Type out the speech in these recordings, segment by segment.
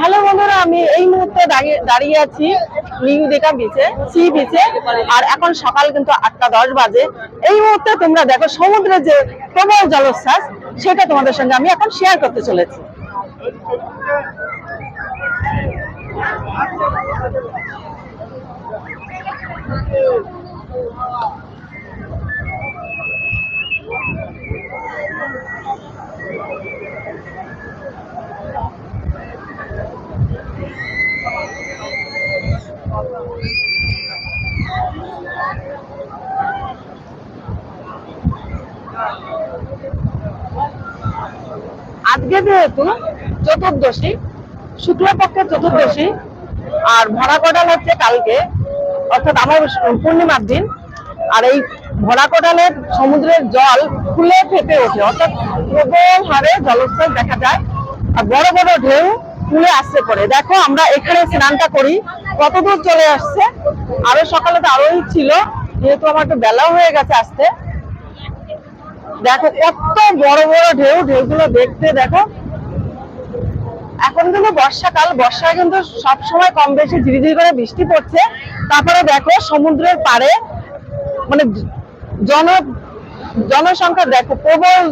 Hello বন্ধুরা, আমি এই মুহূর্তে দাঁড়িয়ে দাঁড়িয়ে আছি নিউ দেখা বিচে সি বিচে আর এখন সকাল কিন্তু আটটা দশ বাজে। এই মুহূর্তে তোমরা দেখো সমুদ্রে যে প্রবল জলোচ্ছ্বাস, সেটা তোমাদের সঙ্গে আমি এখন শেয়ার করতে চলেছি। আজকে যেহেতু চতুর্দশী, শুক্লপক্ষের চতুর্দশী আর ভরা কটাল হচ্ছে কালকে, অর্থাৎ আমার পূর্ণিমার দিন। আর এই ভরা কটালের সমুদ্রের জল ফুলে ফেপে ওঠে, অর্থাৎ প্রবল হারে জলোচ্ছ্বাস দেখা যায়। আর বড় বড় ঢেউ ফুলে আসছে পড়ে দেখো, আমরা এখানে স্নানটা করি কত দূর চলে আসছে? আরও সকালে তো আরোই ছিল, যেহেতু আমার একটু বেলাও হয়ে গেছে আসতে। দেখো, কত বড় বড় ঢেউ, ঢেউগুলো দেখতে দেখো। এখন কিন্তু বর্ষাকাল, বর্ষায় কিন্তু সব সময় কম বেশি ঝিরিঝিরি করে বৃষ্টি পড়ছে। তারপরে দেখো, সমুদ্রের পাড়ে মানে জন, জনসংখ্যা দেখো, প্রবল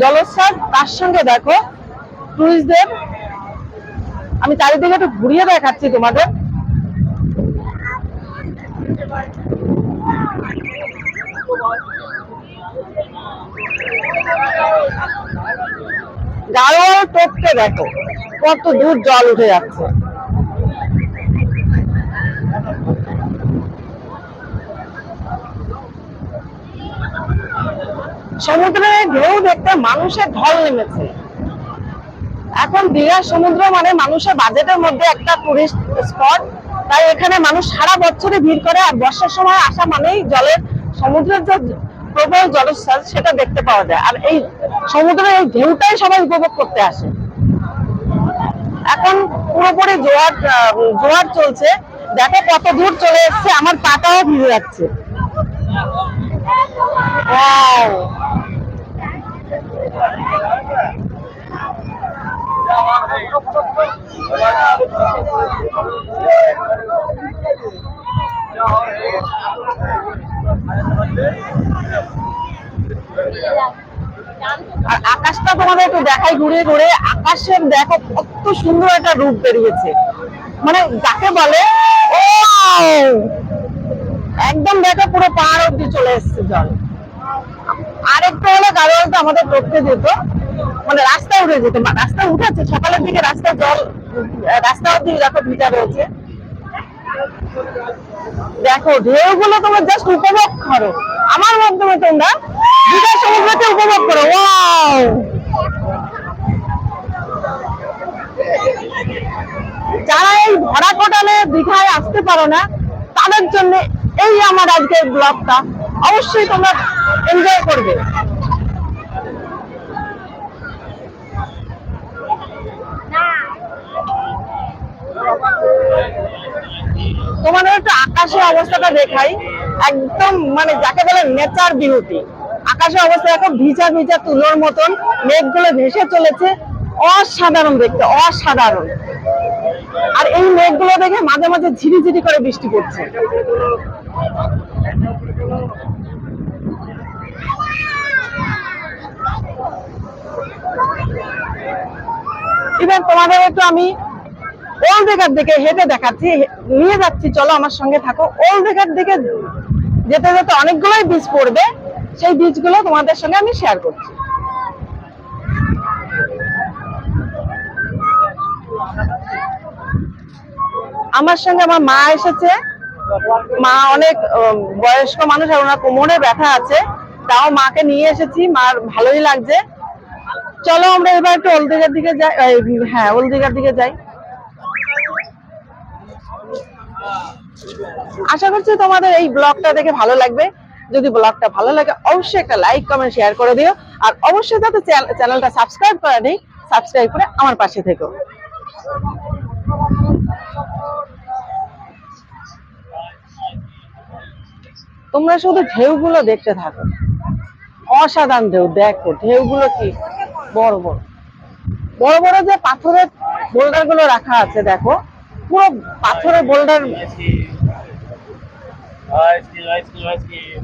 জলোচ্ছ্বাস। তার সঙ্গে দেখো টুরিস্টদের আমি চারিদিকে একটু ঘুরিয়ে দেখাচ্ছি তোমাদের। গাড়োয়াল টোপকে দেখো, কত দূর জল উঠে যাচ্ছে। সমুদ্রে ঢেউ দেখতে মানুষের ঢল নেমেছে। এখন দীঘার সমুদ্র মানে মানুষের বাজেটের মধ্যে একটা টুরিস্ট স্পট তাই এখানে মানুষ সারা বছরে ভিড় করে আর বর্ষার সময় আসা মানেই জলের সমুদ্রের যে প্রবল জলোচ্ছ্বাস, সেটা দেখতে পাওয়া যায়। আর এই সমুদ্রের এই ঢেউটাই সবাই উপভোগ করতে আসে। এখন পুরোপুরি জোয়ার জোয়ার চলছে। দেখো কত দূর চলে এসছে, আমার পাটাও ভিজে যাচ্ছে। Wow! আর আকাশটা তোমাদের একটু দেখাই ঘুরে ঘুরে। আকাশের দেখো কত সুন্দর একটা রূপ বেরিয়েছে। মানে যাকে বলে ও একদম দেখো পুরো পাহাড় অব্দি চলে এসছে জল। আরেকটা হলে গাড়োয়ালটা আমাদের করতে যেত। মানে রাস্তা উঠে যেত। রাস্তা উঠেছে, সকালের দিকে রাস্তা জল, রাস্তা অব্দি দেখো ভিটা রয়েছে। দেখো, ঢেউগুলো তোমরা জাস্ট উপভোগ করো। আমার মাধ্যমে তোমরা দীঘা সমুদ্রকে উপভোগ করো। ওয়াও যারা এই ভরা কোটালে দীঘায় আসতে পারো না, তাদের জন্য এই আমার আজকের ব্লগটা। অবশ্যই তোমরা এনজয় করবে। তোমাদের একটু আকাশের অবস্থাটা দেখাই। একদম মানে যাকে বলে নেচার বিউটি আকাশের অবস্থা এখন ভিজা ভিজা তুলোর মতন, মেঘগুলো ভেসে চলেছে। অসাধারণ দেখতে, অসাধারণ। আর এই মেঘগুলো দেখে মাঝে মাঝে ঝিরিঝিরি করে বৃষ্টি পড়ছে। ইভেন তোমাদের একটু আমি ওল্ড দিঘার দিকে হেঁটে দেখাচ্ছি, নিয়ে যাচ্ছি, চলো আমার সঙ্গে থাকো। ওল্ড দিঘার দিকে যেতে যেতে অনেকগুলোই বীজ পড়বে। সেই বীজগুলো তোমাদের সঙ্গে আমি শেয়ার করছি। আমার সঙ্গে আমার মা এসেছে। মা অনেক বয়স্ক মানুষ আর ওনার কোমরে ব্যথা আছে। তাও মাকে নিয়ে এসেছি। মার ভালোই লাগছে। চলো আমরা এবার একটু ওলদিঘার দিকে যাই। হ্যাঁ ওলদিঘার দিকে যাই। আশা করছি তোমাদের এই ব্লগটা দেখে ভালো লাগবে। যদি ব্লগটা ভালো লাগে, অবশ্যই একটা লাইক কমেন্ট শেয়ার করে দিও। আর অবশ্যই যাতে চ্যানেলটা সাবস্ক্রাইব করে নেই সাবস্ক্রাইব করে আমার পাশে থেকো। তোমরা শুধু ঢেউগুলো দেখতে থাকো। অসাধারণ ঢেউ, দেখো, ঢেউগুলো কি বড় বড়। বড় বড় যে পাথরের বোল্ডারগুলো রাখা আছে, দেখো, পুরো পাথরের বোল্ডার ice cream.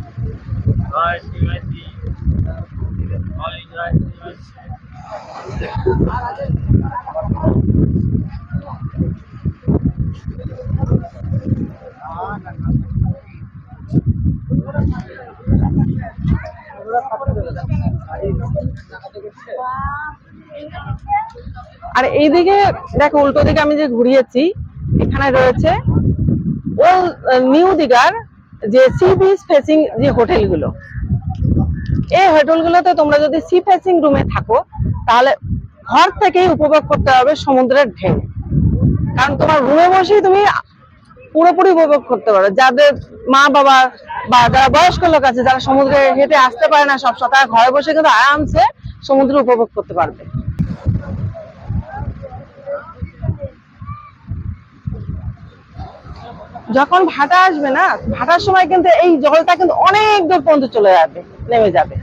আর এইদিকে দেখো, উল্টো দিকে আমি যে ঘুরিয়েছি, এখানে রয়েছে ওল নিউ দিঘার যে সি বিচ ফেসিং যে হোটেলগুলো, এই হোটেলগুলোতে তোমরা যদি সি ফেসিং রুমে থাকো, তাহলে ঘর থেকেই উপভোগ করতে হবে সমুদ্রের ঢেউ। কারণ তোমার রুমে বসেই তুমি পুরোপুরি উপভোগ করতে পারো। যাদের মা বাবা বা যারা বয়স্ক লোক আছে, যারা সমুদ্রে হেঁটে আসতে পারে না সব তারা ঘরে বসে কিন্তু আরামসে সমুদ্র উপভোগ করতে পারবে। যখন ভাটা আসবে না, ভাটার সময় কিন্তু এই জলটা কিন্তু অনেক দূর পর্যন্ত চলে যাবে, নেমে যাবে।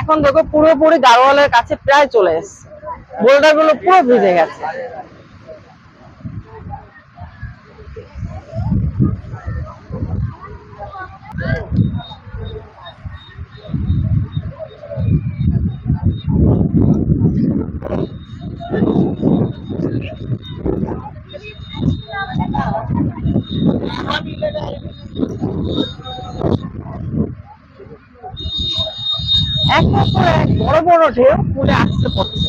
এখন দেখো পুরোপুরি গাড়োয়ালের কাছে প্রায় চলে এসছে। বোল্ডারগুলো পুরো ভিজে গেছে। একের পর এক বড় বড় ঢেউ পুলে আসতে পড়ছে।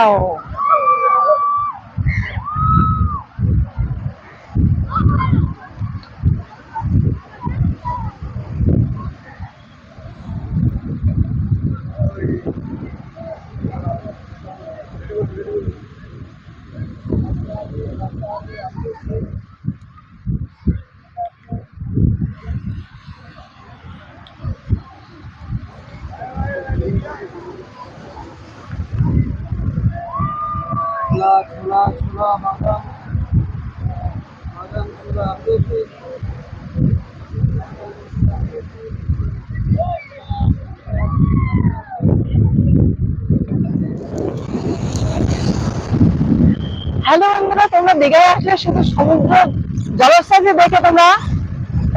ওয়াও ওয়াও छोला হ্যালো বন্ধুরা, তোমরা দীঘায় আসলে শুধু সমুদ্র জলসায় যে দেখে তোমরা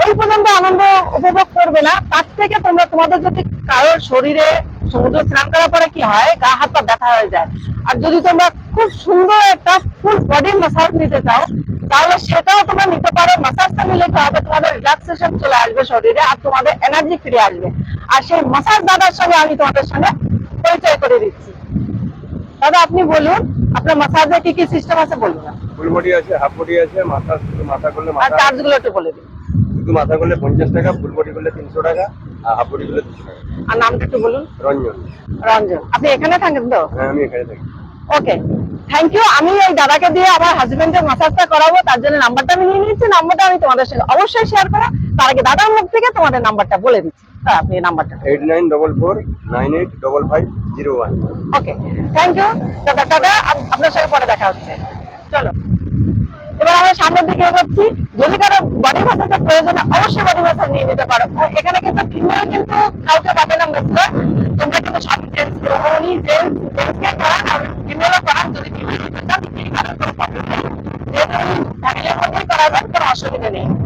এই পর্যন্ত আনন্দ উপভোগ করবে না। তার থেকে তোমরা তোমাদের যদি কারোর শরীরে সমুদ্র স্নান করার পরে কি হয়, গা হাত পা ব্যথা হয়ে যায়। আর যদি তোমরা খুব সুন্দর একটা ফুল বডি মাসাজ নিতে চাও তাহলে সেটাও তোমরা নিতে পারো। মাসাজটা নিলে কি হবে তোমাদের রিল্যাক্সেশন চলে আসবে শরীরে আর তোমাদের এনার্জি ফিরে আসবে। আর সেই মাসাজ দাদার সঙ্গে আমি তোমাদের সঙ্গে পরিচয় করে দিচ্ছি। দাদা আপনি বলুন আপনার মাসাজে কি কি সিস্টেম আছে বলুন ফুল বডি আছে হাফ বডি আছে মাথা মাথা করলে আর মাথা চার্জগুলো একটু বলে দিন। শুধু মাথা করলে পঞ্চাশ টাকা ফুল বডি করলে তিনশো টাকা আর হাফ বডি করলে দুশো টাকা। আর নামটা একটু বলুন। রঞ্জন। রঞ্জন। আপনি এখানে থাকেন তো? হ্যাঁ আমি এখানে থাকি। ওকে থ্যাংক ইউ আমি এই দাদাকে দিয়ে আমার হাজবেন্ডের মাসাজটা করাবো তার জন্য নাম্বারটা আমি নিয়ে নিচ্ছি নাম্বারটা আমি তোমাদের সঙ্গে অবশ্যই শেয়ার করা। তার আগে দাদার মুখ থেকে তোমাদের নাম্বারটা বলে দিচ্ছি। হ্যাঁ, আপনি নাম্বারটা eight nine double four nine eight double five zero one okay thank you দাদা দাদা আপনার সঙ্গে পরে দেখা হচ্ছে। চলো। এবার আমরা সামনের দিকে এগোচ্ছি। যদি কারও বডি প্রয়োজন অবশ্যই বডি নিয়ে নিতে পারো। এখানে কিন্তু ফিমেল কিন্তু কাউকে পাবে না মিস্টার তোমরা কিন্তু সব জেন্টস ওনলি জেন্টস জেন্টসকে করান আর ফিমেলও করান যদি ফিমেল নিতে চান সেই কারণে কোনো প্রবলেম নেই যেহেতু ফ্যামিলির মধ্যেই করাবেন কোনো অসুবিধা নেই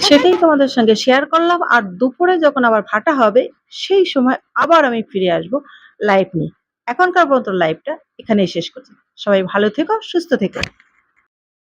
সেটাই তোমাদের সঙ্গে শেয়ার করলাম। আর দুপুরে যখন আবার ভাটা হবে, সেই সময় আবার আমি ফিরে আসব লাইভ নিয়ে। এখনকার পর্যন্ত লাইভটা এখানেই শেষ করছি। সবাই ভালো থেকো, সুস্থ থেকো।